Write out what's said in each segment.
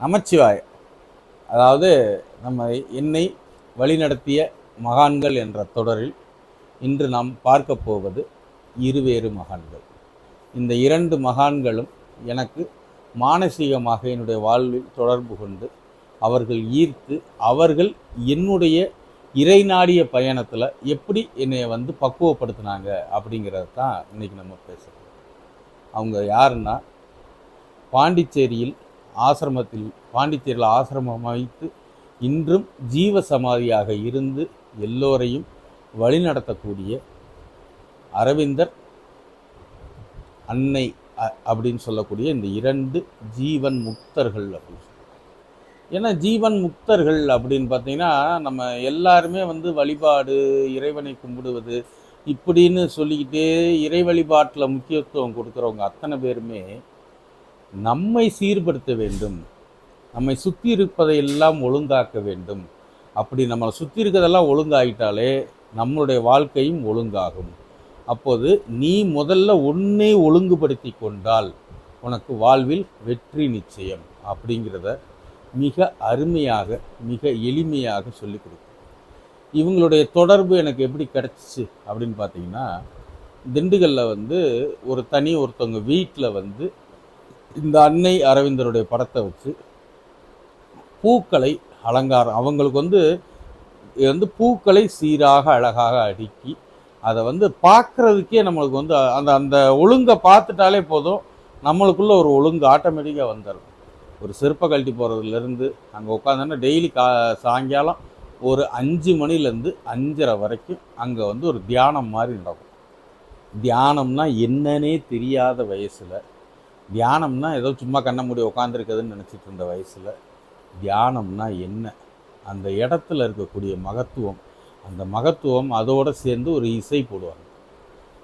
நமச்சிவாய. அதாவது நம்ம என்னை வழிநடத்திய மகான்கள் என்ற தொடரில் இன்று நாம் பார்க்க போவது இருவேறு மகான்கள். இந்த இரண்டு மகான்களும் எனக்கு மானசீகமாக என்னுடைய வாழ்வில் தொடர்பு கொண்டு அவர்கள் ஈர்த்து அவர்கள் என்னுடைய இறை நாடிய பயணத்தில் எப்படி என்னை வந்து பக்குவப்படுத்தினாங்க அப்படிங்கிறத தான் இன்னைக்கு நம்ம பேசுகிறோம் அவங்க யாருன்னா பாண்டிச்சேரியில் ஆசிரமத்தில் பாண்டிச்சேரியில் ஆசிரமம் அமைத்து இன்றும் ஜீவ சமாதியாக இருந்து எல்லோரையும் வழிநடத்தக்கூடிய அரவிந்தர் அன்னை அ- அப்படின்னு சொல்லக்கூடிய இந்த இரண்டு ஜீவன் முக்தர்கள் அப்படின்னு ஏன்னா ஜீவன் முக்தர்கள் அப்படின்னு பார்த்தீங்கன்னா நம்ம எல்லாருமே வந்து வழிபாடு இறைவனை கும்பிடுவது இப்படின்னு சொல்லிக்கிட்டே இறை வழிபாட்டில் முக்கியத்துவம் கொடுக்குறவங்க அத்தனை பேருமே நம்மை சீர்படுத்த வேண்டும். நம்மை சுற்றி இருப்பதையெல்லாம் ஒழுங்காக்க வேண்டும். அப்படி நம்மளை சுற்றி இருக்கிறதெல்லாம் ஒழுங்காயிட்டாலே நம்மளுடைய வாழ்க்கையும் ஒழுங்காகும். அப்போது நீ முதல்ல உன்னை ஒழுங்குபடுத்தி கொண்டால் உனக்கு வாழ்வில் வெற்றி நிச்சயம் அப்படிங்கிறத மிக அருமையாக மிக எளிமையாக சொல்லிக் கொடுக்கும். இவங்களுடைய தொடர்பு எனக்கு எப்படி கிடச்சிச்சு அப்படின்னு பார்த்தீங்கன்னா திண்டுக்கல்லில் வந்து ஒரு தனி ஒருத்தவங்க வீட்டில் வந்து இந்த அன்னை அரவிந்தருடைய படத்தை வச்சு பூக்களை அலங்காரம் அவங்களுக்கு வந்து வந்து பூக்களை சீராக அழகாக அடுக்கி அதை வந்து பார்க்குறதுக்கே நம்மளுக்கு வந்து அந்த அந்த ஒழுங்கை பார்த்துட்டாலே போதும். நம்மளுக்குள்ளே ஒரு ஒழுங்கு ஆட்டோமேட்டிக்காக வந்துடும் ஒரு சிற்ப கழட்டி போகிறதுலேருந்து அங்கே உட்காந்தோன்னா டெய்லி கா சாயங்காலம் ஒரு அஞ்சு மணிலேருந்து அஞ்சரை வரைக்கும் அங்கே வந்து ஒரு தியானம் மாதிரி நடக்கும். தியானம்னா என்னன்னே தெரியாத வயசில் தியானம்னா ஏதோ சும்மா கண்ண மூடி உட்காந்துருக்குதுன்னு நினச்சிட்டு இருந்த வயசில் தியானம்னா என்ன? அந்த இடத்துல இருக்கக்கூடிய மகத்துவம் அந்த மகத்துவம் அதோடு சேர்ந்து ஒரு இசை போடுவாங்க.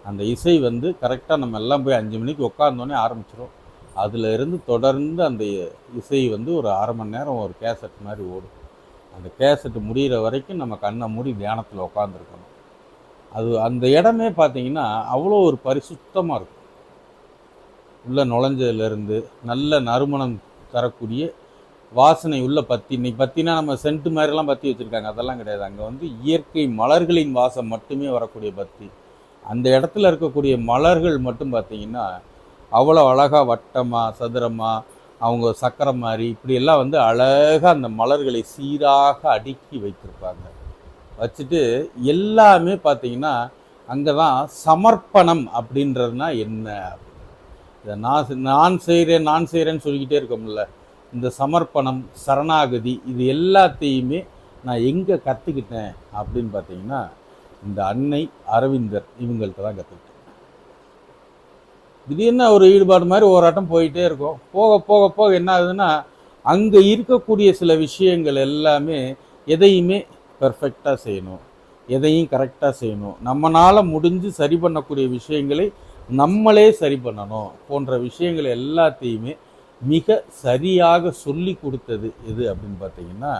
அந்த இசை வந்து கரெக்டாக நம்ம எல்லாம் போய் அஞ்சு மணிக்கு உட்காந்தோன்னே ஆரம்பிச்சிடும் அதில் இருந்து தொடர்ந்து அந்த இசை வந்து ஒரு அரை மணி நேரம் ஒரு கேசட் மாதிரி ஓடும். அந்த கேசட் முடிகிற வரைக்கும் நம்ம கண்ணை மூடி தியானத்தில் உட்காந்துருக்கணும் அது அந்த இடமே பார்த்தீங்கன்னா அவ்வளோ ஒரு பரிசுத்தமாக இருக்கும். உள்ளே நுழைஞ்சதுலேருந்து நல்ல நறுமணம் தரக்கூடிய வாசனை உள்ள பத்தி இன்னைக்கு பத்தினா நம்ம சென்ட் மாதிரிலாம் பத்தி வச்சுருக்காங்க. அதெல்லாம் கிடையாது. அங்கே வந்து இயற்கை மலர்களின் வாசம் மட்டுமே வரக்கூடிய பத்தி. அந்த இடத்துல இருக்கக்கூடிய மலர்கள் மட்டும் பார்த்தீங்கன்னா அவ்வளோ அழகாக வட்டமாக சதுரமாக அவங்க சக்கரை மாதிரி இப்படியெல்லாம் வந்து அழகாக அந்த மலர்களை சீராக அடுக்கி வைத்திருப்பாங்க. வச்சுட்டு எல்லாமே பார்த்தீங்கன்னா அங்கே தான் சமர்ப்பணம் அப்படின்றதுனா என்ன? இதை நான் நான் செய்கிறேன் நான் செய்கிறேன்னு சொல்லிக்கிட்டே இருக்கோம்ல. இந்த சமர்ப்பணம் சரணாகதி இது எல்லாத்தையுமே நான் எங்கே கற்றுக்கிட்டேன் அப்படின்னு பார்த்தீங்கன்னா இந்த அன்னை அரவிந்தர் இவங்கள்ட்ட தான் கற்றுக்கிட்டேன் திடீர்னு ஒரு ஈடுபாடு மாதிரி ஒரு ஆட்டம் போயிட்டே இருக்கும். போக போக போக என்ன ஆகுதுன்னா அங்கே இருக்கக்கூடிய சில விஷயங்கள் எல்லாமே எதையுமே பெர்ஃபெக்டாக செய்யணும். எதையும் கரெக்டாக செய்யணும். நம்மளால் முடிஞ்சு சரி பண்ணக்கூடிய விஷயங்களை நம்மளே சரி பண்ணணும் போன்ற விஷயங்கள் எல்லாத்தையுமே மிக சரியாக சொல்லி கொடுத்தது எது அப்படின்னு பார்த்தீங்கன்னா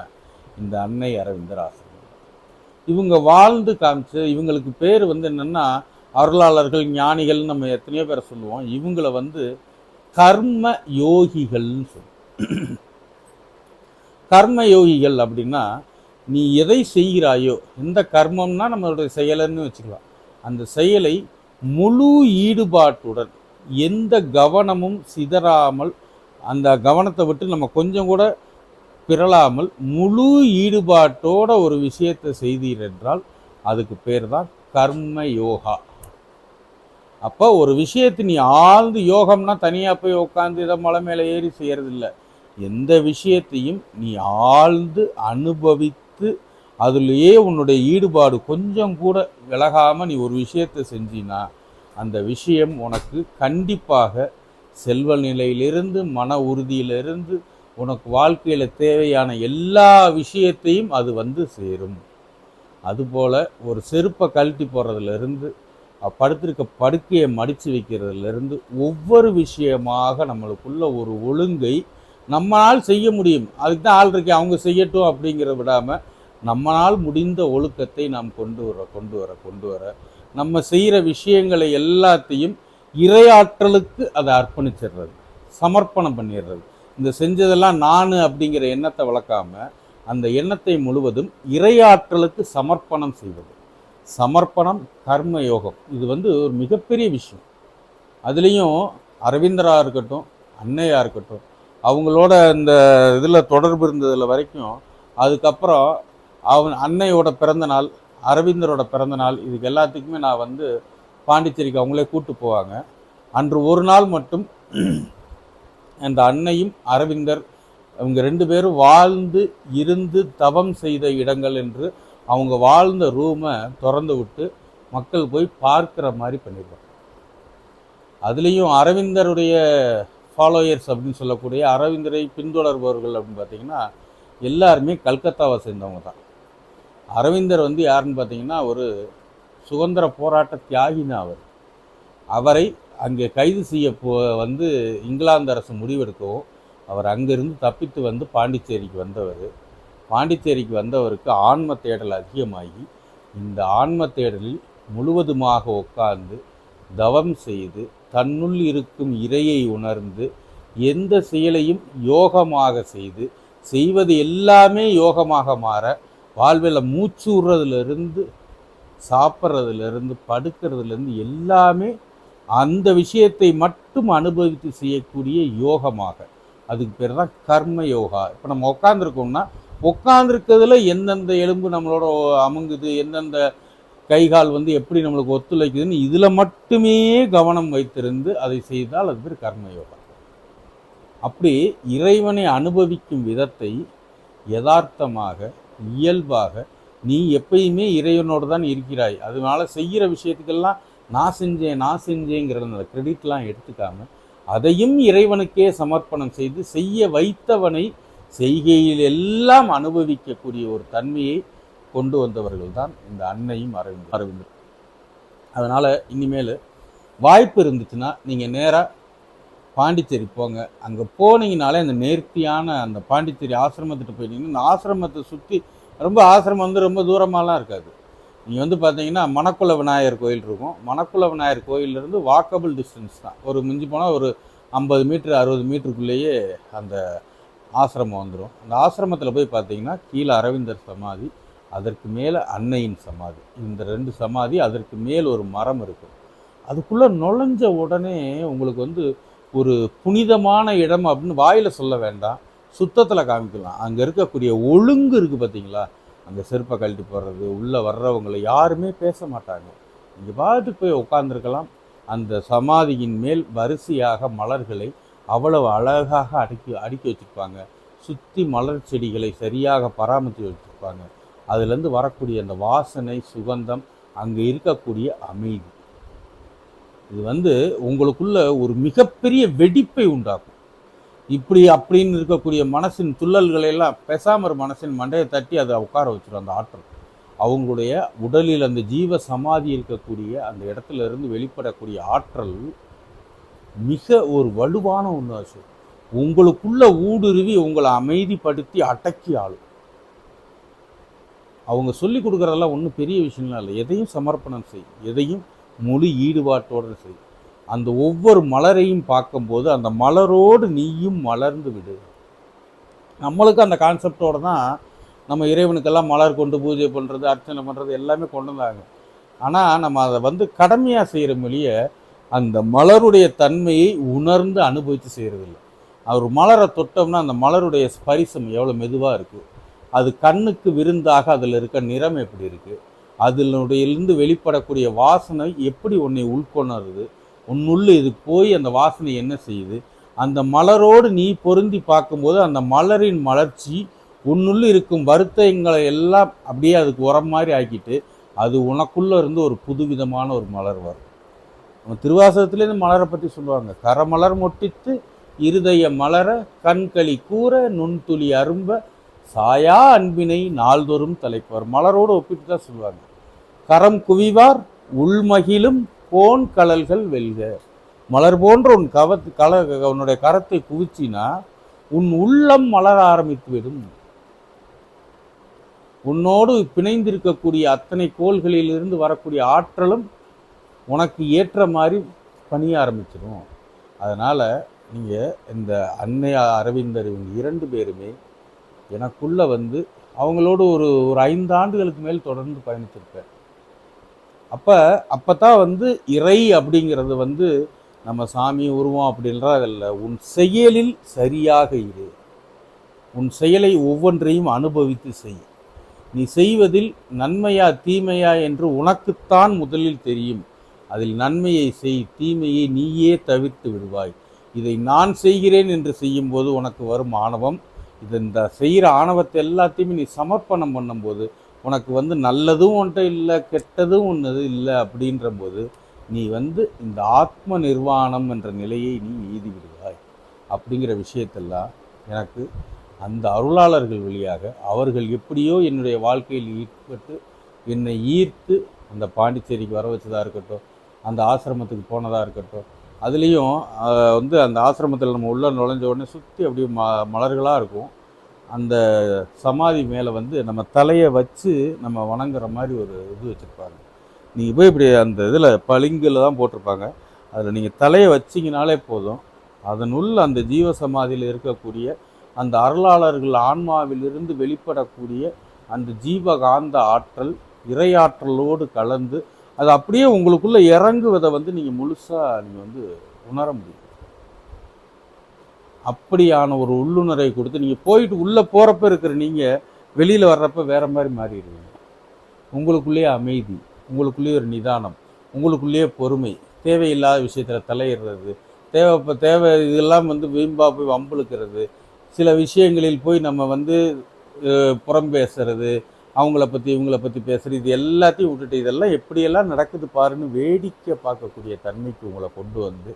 இந்த அன்னை அரவிந்தர் ஆசிரியர் இவங்க வாழ்ந்து காமிச்சு இவங்களுக்கு பேர் வந்து என்னென்னா அருளாளர்கள் ஞானிகள் நம்ம எத்தனையோ பேரை சொல்லுவோம். இவங்கள வந்து கர்ம யோகிகள்னு சொல்லுவோம். கர்ம யோகிகள் அப்படின்னா நீ எதை செய்கிறாயோ எந்த கர்மம்னா நம்மளுடைய செயலன்னு வச்சுக்கலாம். அந்த செயலை முழு ஈடுபாட்டுடன் எந்த கவனமும் சிதறாமல் அந்த கவனத்தை விட்டு நம்ம கொஞ்சம் கூட பிறளாமல் முழு ஈடுபாட்டோட ஒரு விஷயத்தை செய்தீர் என்றால் அதுக்கு பேர் தான் கர்ம யோகா. அப்போ ஒரு விஷயத்தை நீ ஆழ்ந்து யோகம்னா தனியாக போய் உட்காந்து இதை மலை மேலே ஏறி செய்யறது எந்த விஷயத்தையும் நீ ஆழ்ந்து அனுபவித்து அதுலேயே உன்னுடைய ஈடுபாடு கொஞ்சம் கூட விலகாமல் நீ ஒரு விஷயத்தை செஞ்சினா அந்த விஷயம் உனக்கு கண்டிப்பாக செல்வ நிலையிலிருந்து மன உறுதியிலிருந்து உனக்கு வாழ்க்கையில் தேவையான எல்லா விஷயத்தையும் அது வந்து சேரும். அதுபோல் ஒரு செருப்பை கழட்டி போகிறதுலேருந்து படுத்திருக்க படுக்கையை மடித்து வைக்கிறதுலேருந்து ஒவ்வொரு விஷயமாக நம்மளுக்குள்ள ஒரு ஒழுங்கை நம்மளால் செய்ய முடியும். அதுக்கு தான் ஆள் இருக்கே அவங்க செய்யட்டும் அப்படிங்கிற விடாமல் நம்மளால் முடிந்த ஒழுக்கத்தை நாம் கொண்டு வர கொண்டு வர கொண்டு வர நம்ம செய்கிற விஷயங்களை எல்லாத்தையும் இறையாற்றலுக்கு அதை அர்ப்பணிச்சிடுறது சமர்ப்பணம் பண்ணிடுறது. இந்த செஞ்சதெல்லாம் நான் அப்படிங்கிற எண்ணத்தை வளர்க்காம அந்த எண்ணத்தை முழுவதும் இறையாற்றலுக்கு சமர்ப்பணம் செய்வது. சமர்ப்பணம் கர்ம யோகம். இது வந்து ஒரு மிகப்பெரிய விஷயம். அதுலேயும் அரவிந்தரா இருக்கட்டும் அன்னையா இருக்கட்டும் அவங்களோட இந்த இதில் தொடர்பு இருந்ததில் வரைக்கும் அதுக்கப்புறம் அவன் அன்னையோட பிறந்த நாள் அரவிந்தரோட பிறந்த நாள். இதுக்கு எல்லாத்துக்குமே நான் வந்து பாண்டிச்சேரிக்கு அவங்களே கூட்டு போவாங்க. அன்று ஒரு நாள் மட்டும் அந்த அன்னையும் அரவிந்தர் அவங்க ரெண்டு பேரும் வாழ்ந்து இருந்து தவம் செய்த இடங்கள் என்று அவங்க வாழ்ந்த ரூமை திறந்து விட்டு மக்கள் போய் பார்க்குற மாதிரி பண்ணியிருப்பாங்க அதுலேயும் அரவிந்தருடைய ஃபாலோயர்ஸ் அப்படின்னு சொல்லக்கூடிய அரவிந்தரை பின்தொடர்பவர்கள் அப்படின்னு பார்த்தீங்கன்னா எல்லாருமே கல்கத்தாவை சேர்ந்தவங்க தான். அரவிந்தர் வந்து யாருன்னு பார்த்தீங்கன்னா ஒரு சுதந்திர போராட்ட தியாகினா அவர். அவரை அங்கே கைது செய்ய போ வந்து இங்கிலாந்து அரசு முடிவெடுக்கவும் அவர் அங்கிருந்து தப்பித்து வந்து பாண்டிச்சேரிக்கு வந்தவர். பாண்டிச்சேரிக்கு வந்தவருக்கு ஆன்ம தேடல் அதிகமாகி இந்த ஆன்ம தேடலில் முழுவதுமாக உட்கார்ந்து தவம் செய்து தன்னுள் இருக்கும் இறையை உணர்ந்து எந்த செயலையும் யோகமாக செய்து செய்வது எல்லாமே யோகமாக மாற வாழ்வில் மூச்சு விடுறதுலேருந்து சாப்பிட்றதுலேருந்து படுக்கிறதுலேருந்து எல்லாமே அந்த விஷயத்தை மட்டும் அனுபவித்து செய்யக்கூடிய யோகமாக. அதுக்கு பேர் தான் கர்ம யோகா. இப்போ நம்ம உட்காந்துருக்கோம்னா உட்காந்துருக்கிறதுல எந்தெந்த எலும்பு நம்மளோட அமுங்குது எந்தெந்த கை கால் வந்து எப்படி நம்மளுக்கு ஒத்துழைக்குதுன்னு இதில் மட்டுமே கவனம் வைத்திருந்து அதை செய்தால் அது பேர் கர்ம யோகா. அப்படி இறைவனை அனுபவிக்கும் விதத்தை யதார்த்தமாக இயல்பாக நீ எப்பயுமே இறைவனோடு தான் இருக்கிறாய். அதனால செய்கிற விஷயத்துக்கெல்லாம் நான் செஞ்சேன் நான் செஞ்சேங்கிற அந்த கிரெடிட்லாம் எடுத்துக்காம அதையும் இறைவனுக்கே சமர்ப்பணம் செய்து செய்ய வைத்தவனை செய்கையில் எல்லாம் அனுபவிக்கக்கூடிய ஒரு தன்மையை கொண்டு வந்தவர்கள் தான் இந்த அன்னையும் அரவிந்த் அரவிந்தர். அதனால் இனிமேல் வாய்ப்பு இருந்துச்சுன்னா நீங்கள் நேராக பாண்டிச்சேரி போங்க. அங்கே போனீங்கனாலே அந்த நேர்த்தியான அந்த பாண்டிச்சேரி ஆசிரமத்துட்டு போயிட்டீங்கன்னா இந்த ஆசிரமத்தை சுற்றி ரொம்ப ஆசிரமம் வந்து ரொம்ப தூரமாலாம் இருக்காது. நீங்கள் வந்து பார்த்தீங்கன்னா மணக்குள விநாயகர் கோயில் இருக்கும். மணக்குள விநாயகர் கோயிலிருந்து வாக்கபிள் டிஸ்டன்ஸ் தான். ஒரு மிஞ்சி போனால் ஒரு ஐம்பது மீட்ரு அறுபது மீட்டருக்குள்ளேயே அந்த ஆசிரமம் வந்துடும் அந்த ஆசிரமத்தில் போய் பார்த்தீங்கன்னா கீழே அரவிந்தர் சமாதி அதற்கு மேலே அன்னையின் சமாதி. இந்த ரெண்டு சமாதி அதற்கு மேல் ஒரு மரம் இருக்கும். அதுக்குள்ளே நுழைஞ்ச உடனே உங்களுக்கு வந்து ஒரு புனிதமான இடம் அப்படின்னு வாயில் சொல்ல வேண்டாம். சுத்தத்தில் காமிக்கலாம். அங்கே இருக்கக்கூடிய ஒழுங்கு இருக்குது பார்த்தீங்களா அங்கே செருப்பை கழட்டி போடுறது உள்ளே வர்றவங்களை யாருமே பேச மாட்டாங்க. இங்கே பாட்டுக்கு போய் உட்காந்துருக்கலாம் அந்த சமாதியின் மேல் வரிசையாக மலர்களை அவ்வளவு அழகாக அடுக்கி அடுக்கி வச்சுருப்பாங்க. சுற்றி மலர் செடிகளை சரியாக பராமரித்து வச்சுருப்பாங்க. அதுலேருந்து வரக்கூடிய அந்த வாசனை சுகந்தம் அங்கே இருக்கக்கூடிய அமைதி. இது வந்து உங்களுக்குள்ள ஒரு மிகப்பெரிய வெடிப்பை உண்டாக்கும். இப்படி அப்படின்னு இருக்கக்கூடிய மனசின் துள்ளல்களை எல்லாம் பெசாமர் மனசின் மண்டையை தட்டி அதை உட்கார வச்சிடும் அந்த ஆற்றல். அவங்களுடைய உடலில் அந்த ஜீவ சமாதி இருக்கக்கூடிய அந்த இடத்துல இருந்து வெளிப்படக்கூடிய ஆற்றல் மிக ஒரு வலுவான ஒன்று உங்களுக்குள்ள ஊடுருவி உங்களை அமைதிப்படுத்தி அடக்கி ஆளும். அவங்க சொல்லி கொடுக்குறதெல்லாம் ஒன்றும் பெரிய விஷயம்லாம் இல்லை. எதையும் சமர்ப்பணம் செய் எதையும் முழு ஈடுபாட்டோடு செய். அந்த ஒவ்வொரு மலரையும் பார்க்கும்போது அந்த மலரோடு நீயும் மலர்ந்து விடு. நம்மளுக்கு அந்த கான்செப்டோடு தான் நம்ம இறைவனுக்கெல்லாம் மலர் கொண்டு பூஜை பண்ணுறது அர்ச்சனை பண்ணுறது எல்லாமே கொண்டு வந்தாங்க. ஆனால் நம்ம அதை வந்து கடமையாக செய்கிற மொழியை அந்த மலருடைய தன்மையை உணர்ந்து அனுபவித்து செய்கிறதில்ல அவர் மலரை தொட்டோம்னா அந்த மலருடைய ஸ்பரிசம் எவ்வளோ மெதுவாக இருக்குது அது கண்ணுக்கு விருந்தாக அதில் இருக்க நிறம் எப்படி இருக்குது அதனுடையிலிருந்து வெளிப்படக்கூடிய வாசனை எப்படி உன்னை உள்கொணருது? உன்னுள்ள இது போய் அந்த வாசனை என்ன செய்யுது? அந்த மலரோடு நீ பொருந்தி பார்க்கும்போது அந்த மலரின் மலர்ச்சி உன்னுள்ள இருக்கும் வருத்தங்களை எல்லாம் அப்படியே அதுக்கு உரம் மாதிரி ஆக்கிட்டு அது உனக்குள்ளே இருந்து ஒரு புதுவிதமான ஒரு மலர் வரும். நம்ம திருவாசகத்துலேருந்து மலரை பற்றி சொல்லுவாங்க. கரமலர் மொட்டித்து இருதய மலர கண்களி கூற நுண்துளி அரும்ப சாயா அன்பினை நாள்தோறும் தலைப்பவர். மலரோடு ஒப்பிட்டு தான் சொல்லுவாங்க. கரம் குவிவார் உள்மகிழும் கோன் கலல்கள் வெல்க. மலர் போன்ற உன் கவத்து கல உன்னுடைய கரத்தை குவிச்சினா உன் உள்ளம் மலர ஆரம்பித்து விடும் உன்னோடு பிணைந்திருக்கக்கூடிய அத்தனை கோள்களிலிருந்து வரக்கூடிய ஆற்றலும் உனக்கு ஏற்ற மாதிரி பணிய ஆரம்பிச்சிடும் அதனால் நீங்கள் இந்த அன்னையா அரவிந்தர் இவங்க இரண்டு பேருமே எனக்குள்ளே வந்து அவங்களோடு ஒரு ஒரு ஐந்து ஆண்டுகளுக்கு மேல் தொடர்ந்து பயணித்திருப்பேன். அப்போ அப்போ தான் வந்து இறை அப்படிங்கிறது வந்து நம்ம சாமி உருவம் அப்படின்றதில்ல உன் செயலில் சரியாக இரு. உன் செயலை ஒவ்வொன்றையும் அனுபவித்து செய். நீ செய்வதில் நன்மையா தீமையா என்று உனக்குத்தான் முதலில் தெரியும். அதில் நன்மையை செய் தீமையை நீயே தவிர்த்து விடுவாய். இதை நான் செய்கிறேன் என்று செய்யும்போது உனக்கு வரும் ஆணவம். இது இந்த செய்கிற ஆணவத்தை எல்லாத்தையுமே நீ சமர்ப்பணம் பண்ணும்போது உனக்கு வந்து நல்லதும் ஒன்றை இல்லை கெட்டதும் ஒன்று இல்லை அப்படின்ற போது நீ வந்து இந்த ஆத்ம நிர்வாணம் என்ற நிலையை நீ எய்தி விடுவாய் அப்படிங்கிற விஷயத்தெல்லாம் எனக்கு அந்த அருளாளர்கள் வழியாக அவர்கள் எப்படியோ என்னுடைய வாழ்க்கையில் ஈடுபட்டு என்னை ஈர்த்து அந்த பாண்டிச்சேரிக்கு வர வச்சதாக இருக்கட்டும் அந்த ஆசிரமத்துக்கு போனதாக இருக்கட்டும் அதுலேயும் வந்து அந்த ஆசிரமத்தில் நம்ம உள்ளே நுழைஞ்ச உடனே சுற்றி அப்படியே ம மலர்களாக இருக்கும். அந்த சமாதி மேலே வந்து நம்ம தலையை வச்சு நம்ம வணங்குற மாதிரி ஒரு இது வச்சுருப்பாங்க. நீங்கள் போய் இப்படி அந்த இதில் பளிங்கில் தான் போட்டிருப்பாங்க. அதில் நீங்கள் தலையை வச்சிங்கனாலே போதும். அதனுள்ள அந்த ஜீவ சமாதியில் இருக்கக்கூடிய அந்த அருளாளர்கள் ஆன்மாவிலிருந்து வெளிப்படக்கூடிய அந்த ஜீவகாந்த ஆற்றல் இறையாற்றலோடு கலந்து அது அப்படியே உங்களுக்குள்ளே இறங்குவதை வந்து நீங்கள் முழுசாக நீங்கள் வந்து உணர முடியும். அப்படியான ஒரு உள்ளுணரை கொடுத்து நீங்கள் போயிட்டு உள்ளே போகிறப்ப இருக்கிற நீங்கள் வெளியில் வர்றப்ப வேற மாதிரி மாறிடுவீங்க. உங்களுக்குள்ளேயே அமைதி உங்களுக்குள்ளேயே ஒரு நிதானம் உங்களுக்குள்ளேயே பொறுமை தேவையில்லாத விஷயத்தில் தலையிடுறது தேவை இப்போ தேவை இதெல்லாம் வந்து வீம்பா போய் வம்புழுக்கிறது சில விஷயங்களில் போய் நம்ம வந்து புறம் பேசுறது அவங்கள பற்றி இவங்கள பற்றி பேசுகிறது இது எல்லாத்தையும் விட்டுட்டு இதெல்லாம் எப்படியெல்லாம் நடக்குது பாருன்னு வேடிக்கை பார்க்கக்கூடிய தன்மைக்கு உங்களை கொண்டு வந்து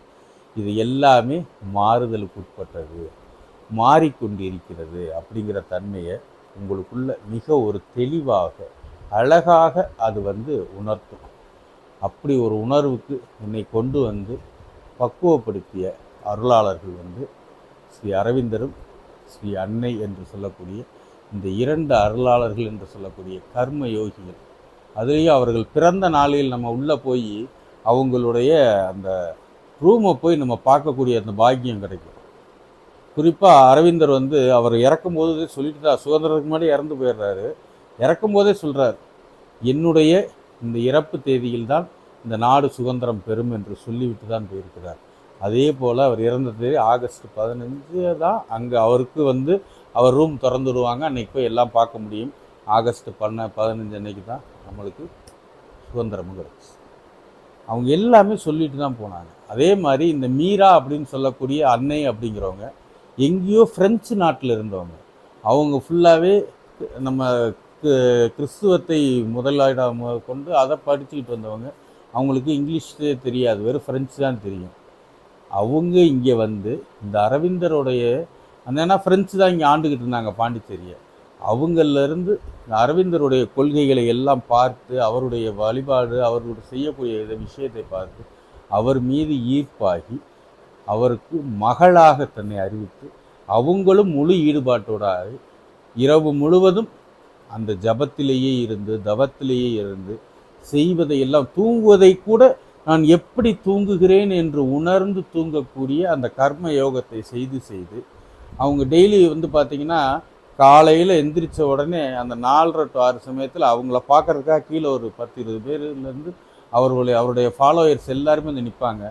இது எல்லாமே மாறுதலுக்கு உட்பட்டது மாறிக்கொண்டிருக்கிறது அப்படிங்கிற தன்மையை உங்களுக்குள்ள மிக ஒரு தெளிவாக அழகாக அது வந்து உணர்த்தும். அப்படி ஒரு உணர்வுக்கு என்னை கொண்டு வந்து பக்குவப்படுத்திய அருளாளர்கள் வந்து ஸ்ரீ அரவிந்தரும் ஸ்ரீ அன்னை என்று சொல்லக்கூடிய இந்த இரண்டு அருளாளர்கள் என்று சொல்லக்கூடிய கர்ம யோகிகள் அதுலேயும் அவர்கள் பிறந்த நாளில் நம்ம உள்ளே போய் அவங்களுடைய அந்த ரூமை போய் நம்ம பார்க்கக்கூடிய அந்த பாக்கியம் கிடைக்கும். குறிப்பாக அரவிந்தர் வந்து அவர் இறக்கும் போது சொல்லிட்டு தான் சுதந்திரத்துக்கு முன்னாடி இறந்து போயிடுறாரு. இறக்கும் போதே சொல்கிறார் என்னுடைய இந்த இறப்பு தேதியில் தான் இந்த நாடு சுதந்திரம் பெறும் என்று சொல்லிவிட்டு தான் போயிருக்கிறார். அதே போல் அவர் இறந்த தேதி ஆகஸ்ட் பதினஞ்சு தான் அங்கே அவருக்கு வந்து அவர் ரூம் திறந்துடுவாங்க. அன்றைக்கி போய் எல்லாம் பார்க்க முடியும். ஆகஸ்ட் பண்ண பதினஞ்சு அன்னைக்கு தான் நம்மளுக்கு சுதந்திரமும் கிடச்சி அவங்க எல்லாமே சொல்லிட்டு தான் போனாங்க. அதே மாதிரி இந்த மீரா அப்படின்னு சொல்லக்கூடிய அன்னை அப்படிங்கிறவங்க எங்கேயோ ஃப்ரெஞ்சு நாட்டில் இருந்தவங்க. அவங்க ஃபுல்லாகவே நம்ம கிறிஸ்துவத்தை முதலாக கொண்டு அதை படிச்சுக்கிட்டு வந்தவங்க. அவங்களுக்கு இங்கிலீஷே தெரியாது வெறும் ஃப்ரெஞ்சு தான் தெரியும். அவங்க இங்கே வந்து இந்த அரவிந்தருடைய அந்த ஏன்னா ஃப்ரெஞ்சு தான் இங்கே ஆண்டுக்கிட்டு இருந்தாங்க பாண்டிச்சேரியை. அவங்கள்லேருந்து இந்த அரவிந்தருடைய கொள்கைகளை எல்லாம் பார்த்து அவருடைய வழிபாடு அவர்களுடைய செய்யக்கூடிய விஷயத்தை பார்த்து அவர் மீது ஈர்ப்பாகி அவருக்கு மகளாக தன்னை அறிவித்து அவங்களும் முழு ஈடுபாட்டோட இரவு முழுவதும் அந்த ஜபத்திலேயே இருந்து தவத்திலேயே இருந்து செய்வதை எல்லாம் தூங்குவதை கூட நான் எப்படி தூங்குகிறேன் என்று உணர்ந்து தூங்கக்கூடிய அந்த கர்ம யோகத்தை செய்து செய்து அவங்க டெய்லி வந்து பார்த்திங்கன்னா காலையில் எந்திரிச்ச உடனே அந்த நாலரை டு ஆறு சமயத்தில் அவங்கள பார்க்கறதுக்காக கீழே ஒரு பத்து இருபது பேர்லேருந்து அவர்களுடைய அவருடைய ஃபாலோயர்ஸ் எல்லாருமே வந்து நிற்பாங்க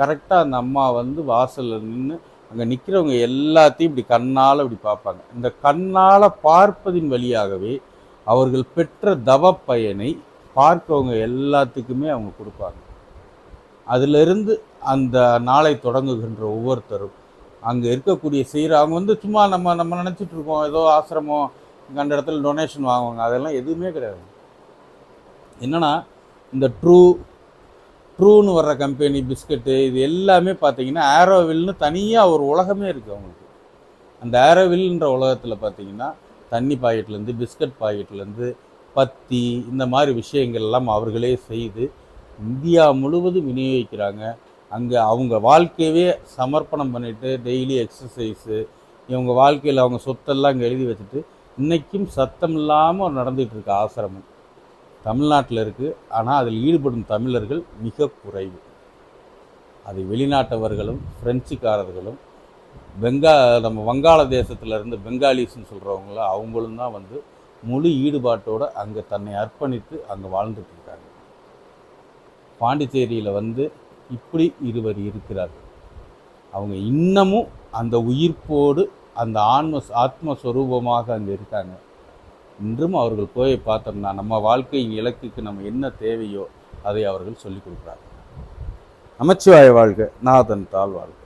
கரெக்டாக அந்த அம்மா வந்து வாசலில் நின்று அங்கே நிற்கிறவங்க எல்லாத்தையும் இப்படி கண்ணால் இப்படி பார்ப்பாங்க. இந்த கண்ணால் பார்ப்பதின் வழியாகவே அவர்கள் பெற்ற தவ பயனை பார்க்கவங்க எல்லாத்துக்குமே அவங்க கொடுப்பாங்க. அதிலிருந்து அந்த நாளை தொடங்குகின்ற ஒவ்வொருத்தரும் அங்கே இருக்கக்கூடிய செய்கிற அவங்க வந்து சும்மா நம்ம நம்ம நினச்சிட்டு இருக்கோம் ஏதோ ஆசிரமம் கண்ட இடத்துல டொனேஷன் வாங்குவாங்க. அதெல்லாம் எதுவுமே கிடையாது. என்னென்னா இந்த ட்ரூ ட்ரூன்னு வர்ற கம்பெனி பிஸ்கட்டு இது எல்லாமே பார்த்தீங்கன்னா ஆரோவில்னு தனியாக ஒரு உலகமே இருக்குது அவங்களுக்கு. அந்த ஆரோவில்ன்ற உலகத்தில் பார்த்தீங்கன்னா தண்ணி பாக்கெட்லேருந்து பிஸ்கட் பாக்கெட்லேருந்து பத்தி இந்த மாதிரி விஷயங்கள் எல்லாம் அவர்களே செய்து இந்தியா முழுவதும் விநியோகிக்கிறாங்க. அங்கே அவங்க வாழ்க்கையவே சமர்ப்பணம் பண்ணிவிட்டு டெய்லி எக்ஸசைஸு இவங்க வாழ்க்கையில் அவங்க சொத்தெல்லாம் அங்கே எழுதி வச்சுட்டு இன்றைக்கும் சத்தம் இல்லாமல் நடந்துகிட்டு இருக்கு ஆசிரமம். தமிழ்நாட்டில் இருக்குது ஆனால் அதில் ஈடுபடும் தமிழர்கள் மிக குறைவு. அது வெளிநாட்டவர்களும் பிரெஞ்சுக்காரர்களும் பெங்கா நம்ம வங்காள தேசத்துல இருந்து பெங்காலிஸ்ன்னு சொல்கிறவங்களும் அவங்களும் தான் வந்து முழு ஈடுபாட்டோடு அங்கே தன்னை அர்ப்பணித்து அங்கே வாழ்ந்துட்டு இருக்காங்க. பாண்டிச்சேரியில் வந்து இப்படி இருவர் இருக்கிறார்கள். அவங்க இன்னமும் அந்த உயிர்ப்போடு அந்த ஆன்ம ஆத்மஸ்வரூபமாக அங்கே இருக்காங்க. இன்றும் அவர்கள் போய் பார்த்தோம்னா நம்ம வாழ்க்கையின் இலக்குக்கு நம்ம என்ன தேவையோ அதை அவர்கள் சொல்லிக் கொடுக்குறாங்க நமச்சிவாய வாழ்க நாதன் தாழ் வாழ்க